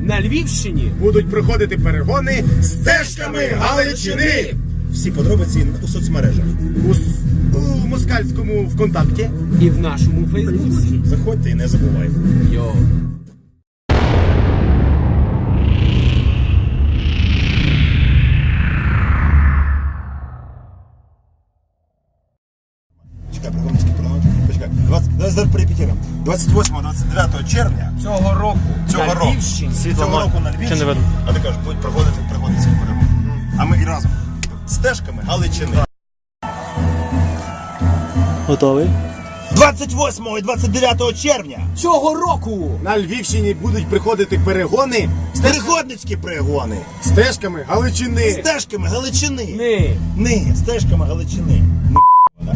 на Львівщині будуть проходити перегони стежками Галичини Всі подробиці у соцмережах. у, у москальському ВКонтакті. і в нашому Фейсбуці. Заходьте і не забувайте. Йо. Чекай, пригодницький парламент. Почекай. 20, давай 28-29 червня Цього року цього на року. Львівщині. Цього року на Львівщині. Чи не? А ти кажеш, будуть проходити пригодницькі перемоги. А ми і разом. Стежками Галичини. Готовий? 28 і 29 червня. Цього року На Львівщині будуть приходити перегони Пригодницькі перегони. стежками Галичини. Стежками Галичини. ми Ні, стежками Галичини. Не да?